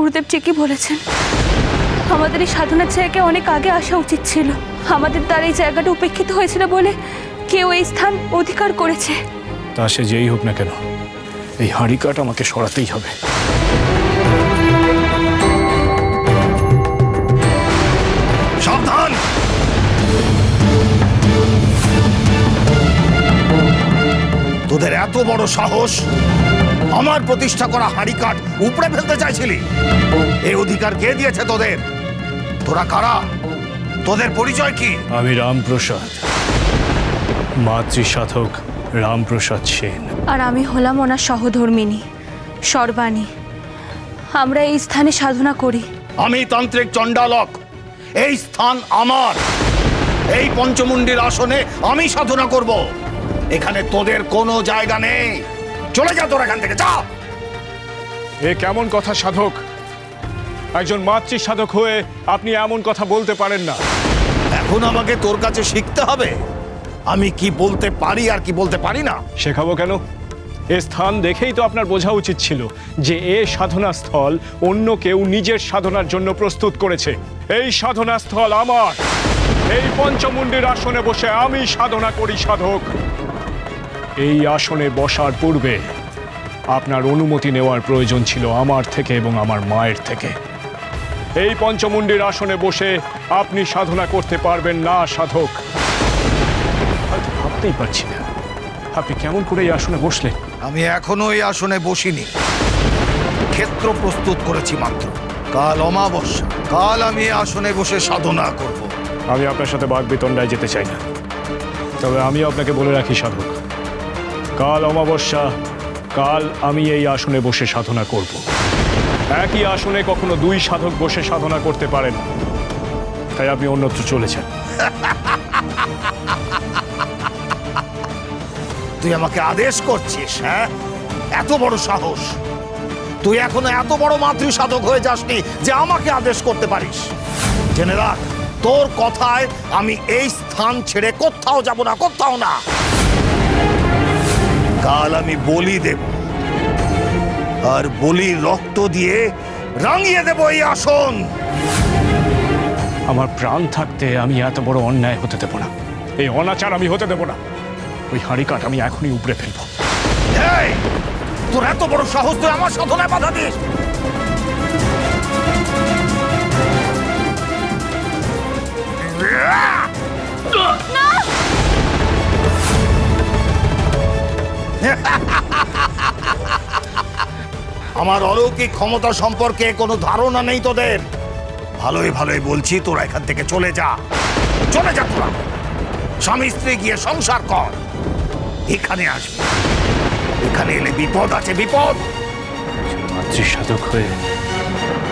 গুরুদেব ঠিকই বলেছেন। আমাদের এই সাধনার জায়গায় অনেক আগে আসা উচিত ছিল। আমাদের দ্বারা এই জায়গাটা উপেক্ষিত হয়েছিল বলে কেউ এই স্থান অধিকার করেছে। তা সে যেই হোক না কেন, এই হাঁড়ি কাঠ আমাকে সরাতেই হবে। তোদের এত বড় সাহস! আমার প্রতিষ্ঠা করা হাঁড়ি কাঠ উপড়ে ফেলতে চাইছিলি। এই অধিকার কে দিয়েছে তোদের? তোরা কারা? তোদের পরিচয় কি? আমি রামপ্রসাদ। মাতৃ সাধক রামপ্রসাদ সেন। আর আমি হলাম ওনার সহধর্মিনী সর্বাণী। আমরা এই স্থানে সাধনা করি। আমি তান্ত্রিক চণ্ডালক। এই স্থান আমার। এই পঞ্চমুণ্ডির আসনে আমি সাধনা করব। এখানে তোদের কোনো জায়গা নেই। চলে যা তোর এখান থেকে যা! এ কেমন কথা সাধক? একজন মাতৃ সাধক হয়ে আপনি এমন কথা বলতে পারেন না। এখন আমাকে তোর কাছে শিখতে হবে। আমি কি বলতে পারি আর কি বলতে পারি না? শেখাবো কেন? এ স্থান দেখেই তো আপনার বোঝা উচিত ছিল যে এ সাধনা স্থল অন্য কেউ নিজের সাধনার জন্য প্রস্তুত করেছে। এই সাধনা স্থল আমার। এই পঞ্চমুণ্ডির আসনে বসে আমি সাধনা করি সাধক। এই আসনে বসার পূর্বে আপনার অনুমতি নেওয়ার প্রয়োজন ছিল আমার থেকে এবং আমার মায়ের থেকে। এই পঞ্চমুণ্ডির আসনে বসে আপনি সাধনা করতে পারবেন না সাধক। হয়তো ভাবতেই পারছি না। আপনি কেমন করে এই আসনে বসলেন? আমি এখনও এই আসনে বসিনি। ক্ষেত্র প্রস্তুত করেছি মাত্র। কাল অমাবস্যা। কাল আমি এই আসনে বসে সাধনা করব। আমি আপনার সাথে বাঘ বিতণ্ডায় যেতে চাই না। তবে আমি আপনাকে বলে রাখি সাধক। কাল অমাবস্যা, কাল আমি এই আসনে বসে সাধনা করব। একই আসনে কখনো দুই সাধক বসে সাধনা করতে পারেন। তাই আপনি অন্যত্র চলে যান। তুই আমাকে আদেশ করছিস হ্যাঁ? এত বড় সাহস। তুই এখনও এত বড় মাতৃ সাধক হয়ে যাসনি যে আমাকে আদেশ করতে পারিস। জেনে রাখ, তোর কথায় আমি এই স্থান ছেড়ে কোথাও যাব না, কোথাও না। কাল আমি বলি দেব। আর বলি রক্ত দিয়ে রাঙিয়ে দেব এই আসন। আমার প্রাণ থাকতে আমি এত বড় অন্যায় হতে দেব না। এই অনাচার আমি হতে দেব না। ওই হাঁড়ি কাঠ আমি এখনই উপড়ে ফেলব। তোর এত বড় সাহস তুই আমার সাধনায় বাধা দিস। আমার অলৌকিক ক্ষমতা সম্পর্কে কোনো ধারণা নেই তোদের। ভালোই ভালোই বলছি তোরা এখান থেকে চলে যা। চলে যা তোরা। স্বামী স্ত্রী গিয়ে সংসার কর। এখানে আসবি। এখানে এলে বিপদ আছে বিপদ। মাতৃ সাধক হয়ে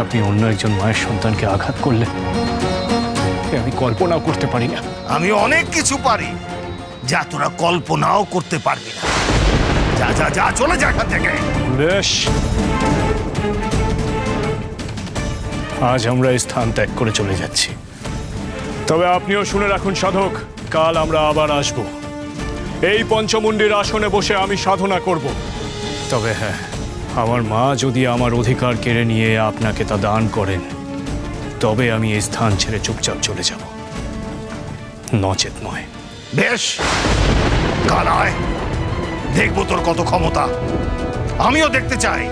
আপনি অন্য একজন মায়ের সন্তানকে আঘাত করলেন আমি কল্পনাও করতে পারি না। আমি অনেক কিছু পারি যা তোরা কল্পনাও করতে পারবি না। যা যা যা চলে যা এখান থেকে। বেশ। আজ আমরা এই স্থান ত্যাগ করে চলে যাচ্ছি। তবে আপনিও শুনে রাখুন, সাধক, কাল আমরা আবার আসব। এই পঞ্চমুণ্ডির আসনে বসে আমি সাধনা করব। তবে হ্যাঁ আমার মা যদি আমার অধিকার কেড়ে নিয়ে আপনাকে তা দান করেন, তবে আমি এই স্থান ছেড়ে চুপচাপ চলে যাব। নচেত নয়। বেশ, কাল আয়। দেখব তোর কত ক্ষমতা। আমিও দেখতে চাই।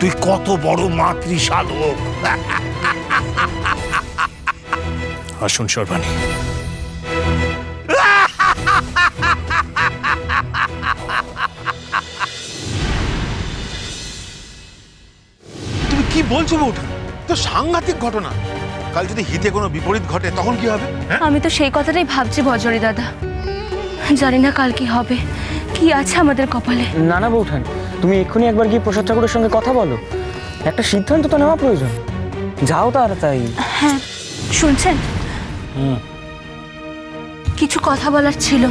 তুই কত বড় মাতৃ সাধক আসুন সর্বাণী। তুমি কি বলছো বউঠা তো সাংঘাতিক ঘটনা। কাল যদি হিতে কোনো বিপরীত ঘটে তখন কি হবে? হ্যাঁ? আমি তো সেই কথাটাই ভাবছি বজরি দাদা। জানি না কাল কি হবে। কি আছে আমাদের কপালে? না না বৌঠান তুমি এক্ষুনি একবার গিয়ে প্রসাদ ঠাকুরের সঙ্গে কথা বলো। একটা সিদ্ধান্ত তো নেওয়া প্রয়োজন। যাও তাড়াতাড়ি। হ্যাঁ শুনছেন? কিছু কথা বলার ছিল।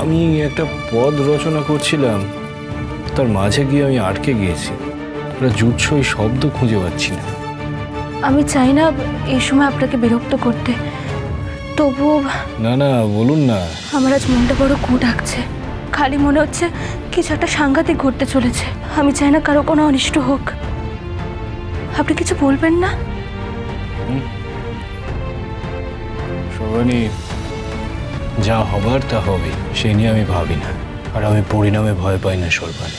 আমি একটা পদ রচনা করছিলাম। তার মাঝে গিয়ে আমি আটকে গিয়েছি। জুৎসই শব্দ খুঁজে পাচ্ছি না। আমি চাই না এই সময় আপনাকে বিরক্ত করতে। তবুও না না বলুন না। আমার আজ মনটা বড় কু ডাকছে খালি মনে হচ্ছে কিছু একটা সাংঘাতিক ঘটতে চলেছে? আমি চাই না কারও কোনো অনিষ্ট হোক। আপনি কিছু বলবেন না? শোভনী যা হবার তা হবে সে নিয়ে আমি ভাবি না। আর আমি পরিণামে ভয় পাই না সর্বাণী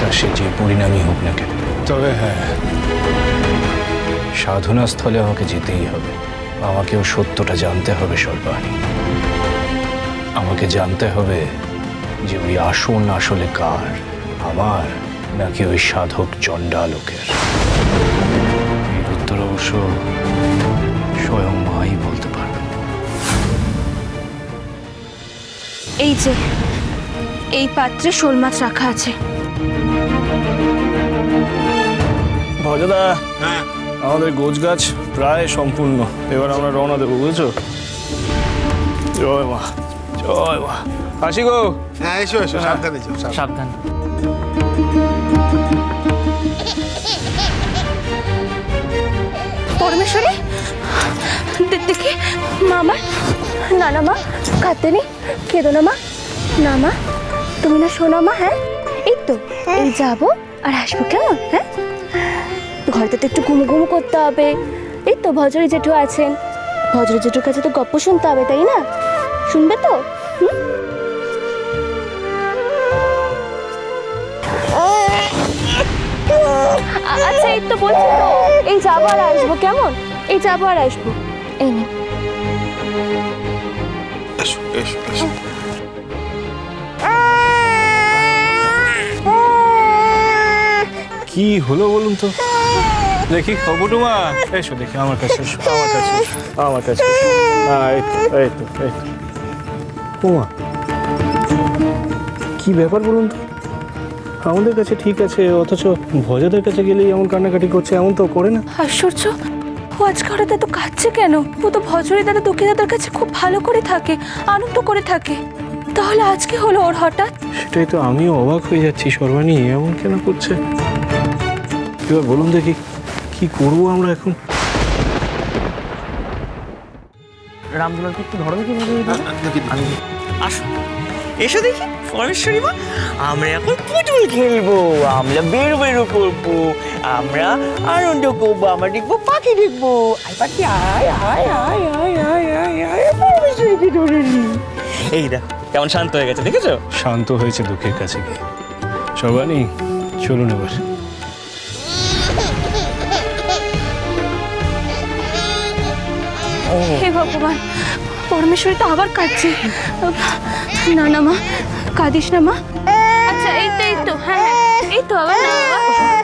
তা সে যে পরিণামই হোক না কেন। তবে হ্যাঁ। সাধনা স্থলে আমাকে যেতেই হবে। আমাকেও সত্যটা জানতে হবে সর্বাণী আমাকে জানতে হবে যে ওই আসন আসলে কার? আমার নাকি ওই সাধক চণ্ডালোকের? এর উত্তর অবশ্য স্বয়ং মাই বলতে পারবে এই যে এই পাত্রে শোল মাছ রাখা আছে। ভজদা হ্যাঁ। আমাদের গোছ গাছ প্রায় সম্পূর্ণ। এবার আমরা রওনা দেবো বুঝেছ? জয় মা জয় মা। আসি গো হ্যাঁ এসো এসো সাবধানে যাও সাবধান। পরমেশ্বরী দেখি। মা আমার না না মা কাঁদতে নেই কেঁদো না মা। না মা তুমি না শোনো মা হ্যাঁ? এই তো এই যাব আর আসব কেমন হ্যাঁ? ঘরটা তো একটু ঘুমু ঘুমু করতে হবে। এই তো ভজরি জেঠু আছেন। ভজরি জেঠুর কাছে তো গপ্প শুনতে হবে তাই না? শুনবে তো? হুম? আচ্ছা এই তো বলছি তো এই যাব আর আসব কেমন? এই যাব আর আসব। এই নে। এসো এসো এসো। কি হলো বলুন তো? দেখি অবটুমা এসো দেখি আমার কাছে এসো আমার কাছে আমার কাছে। হ্যাঁ, এই তো এই তো এই তো। কি ব্যাপার বলুন তো? আমাদের কাছে ঠিক আছে অথচ ভজাদের কাছে গেলেই এমন কান্নাকাটি করছে এমন তো করে না। আশ্চর্য! ও আজকে হঠাৎ এত কাঁদছে কেন? ও তো ভজরি দাদা দুঃখী দাদার কাছে খুব ভালো করে থাকে আনন্দ করে থাকে। তাহলে আজকে হলো ওর হঠাৎ? সেটাই তো আমিও অবাক হয়ে যাচ্ছি সর্বাণী এমন কেন করছে? এবার বলুন দেখি কি করব আমরা এখন? রামদুলালকে একটু ধরো দেখি ভাবে দেখি, আমি আসো এসো দেখি পরমেশ্বরী মা আমরা এখন পুতুল খেলব আমরা বেরো বেরো করব আমরা আনন্দ করব আমরা দেখব পাখি দেখব। আয় পাখি আয় আয় আয় আয় আয় আয় আয় পরমেশ্বরীকে ধরে নি এই দেখো কেমন শান্ত হয়ে গেছে দেখেছ? শান্ত হয়েছে দুঃখের কাছে গিয়ে। সর্বাণী চলুন এবার। হে ভগবান পরমেশ্বরী তো আবার কাঁদছে। না না মা কাঁদিস না মা। আচ্ছা এই তো এই তো হ্যাঁ হ্যাঁ, এই তো আবার না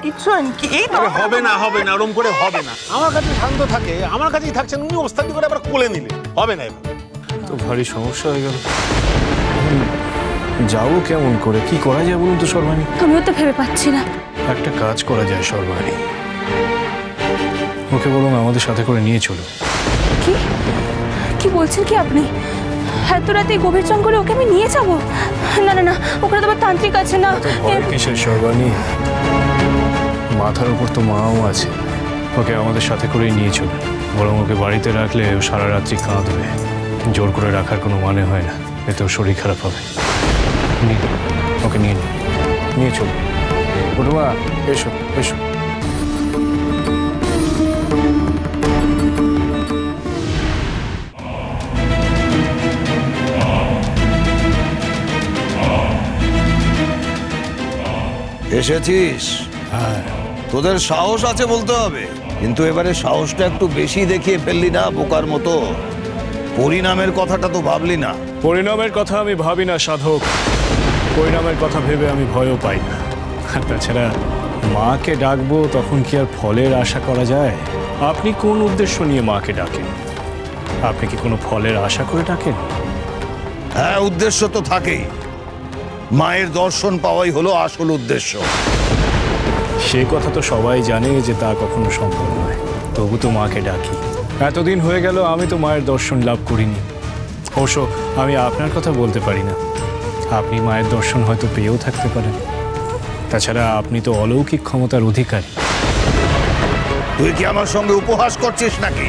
কিচ্ছু এই তো। হবে না হবে না ওরম করে হবে না। আমার কাছে শান্ত থাকে আমার কাছেই থাকছেন উনি ওস্তাদি করে আবার কোলে নিলে। হবে না এবার। তো ভারী সমস্যা হয়ে গেল। যাব কেমন করে? কি করা যায় বলুন তো সর্বাণী? আমিও তো ভেবে পাচ্ছি না। একটা কাজ করা যায় সর্বাণী। ওকে বলুন আমাদের সাথে করে নিয়ে চলো। কি? কি বলছেন কি আপনি? এত রাতে গভীর জঙ্গলে ওকে আমি নিয়ে যাব? না না না ওখানে তো আবার তান্ত্রিক আছে না। কিসের সর্বাণী? মাথার উপর তো মাও আছে। ওকে আমাদের সাথে করেই নিয়ে চলো। বরং ওকে বাড়িতে রাখলে ও সারা রাত্রি কাঁদবে। জোর করে রাখার কোনো মানে হয় না। এতে ওর শরীর খারাপ হবে। নিন, ওকে নিয়ে নিয়ে চলো। পটুমা এসো এসো। এসেছিস? হ্যাঁ। তোদের সাহস আছে বলতে হবে। কিন্তু এবারে সাহসটা একটু বেশি দেখিয়ে ফেললি না বোকার মতো। পরিণামের কথাটা তো ভাবলি না। পরিণামের কথা আমি ভাবি না সাধক। পরিণামের কথা ভেবে আমি ভয়ও পাই না। আর তাছাড়া মাকে ডাকবো তখন কি আর ফলের আশা করা যায়? আপনি কোন উদ্দেশ্য নিয়ে মাকে ডাকেন? আপনি কি কোনো ফলের আশা করে ডাকেন? হ্যাঁ উদ্দেশ্য তো থাকেই। মায়ের দর্শন পাওয়াই হলো আসল উদ্দেশ্য। সে কথা তো সবাই জানে যে তা কখনো সম্ভব নয়। তবু তো মাকে ডাকি। এতদিন হয়ে গেল আমি তো মায়ের দর্শন লাভ করিনি। অবশ্য আমি আপনার কথা বলতে পারি না। আপনি মায়ের দর্শন হয়তো পেয়েও থাকতে পারেন। তাছাড়া আপনি তো অলৌকিক ক্ষমতার অধিকারী। তুই কি আমার সঙ্গে উপহাস করছিস নাকি?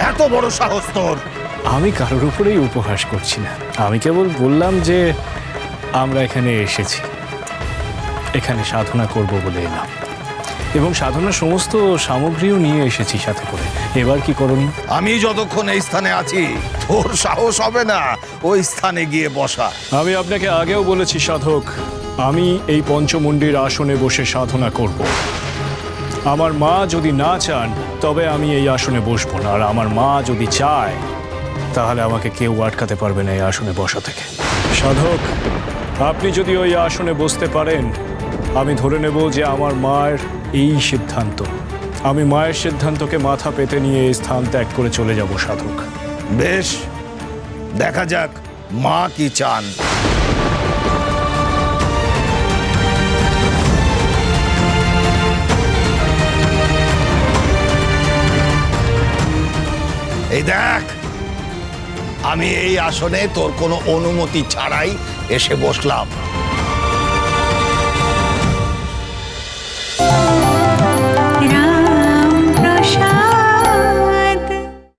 এত বড় সাহস তোর। আমি কারোর উপরেই উপহাস করছি না। আমি কেবল বললাম যে আমরা এখানে এসেছি। এখানে সাধনা করব বলে এলাম। এবং সাধনার সমস্ত সামগ্রীও নিয়ে এসেছি সাথে করে। এবার কি করণীয় আমি যতক্ষণ এই স্থানে আছি তোর সাহস হবে না ওই স্থানে গিয়ে বসা। আমি আপনাকে আগেও বলেছি সাধক আমি এই পঞ্চমুণ্ডির আসনে বসে সাধনা করব। আমার মা যদি না চান তবে আমি এই আসনে বসবো না। আর আমার মা যদি চায় তাহলে আমাকে কেউ আটকাতে পারবে না এই আসনে বসা থেকে। সাধক আপনি যদি ওই আসনে বসতে পারেন, আমি ধরে নেব যে আমার মায়ের এই সিদ্ধান্ত। আমি মায়ের সিদ্ধান্তকে মাথা পেতে নিয়ে এই স্থান ত্যাগ করে চলে যাব, সাধক। বেশ, দেখা যাক মা কি চান। এই দেখ, আমি এই আসনে তোর কোনো অনুমতি ছাড়াই এসে বসলাম।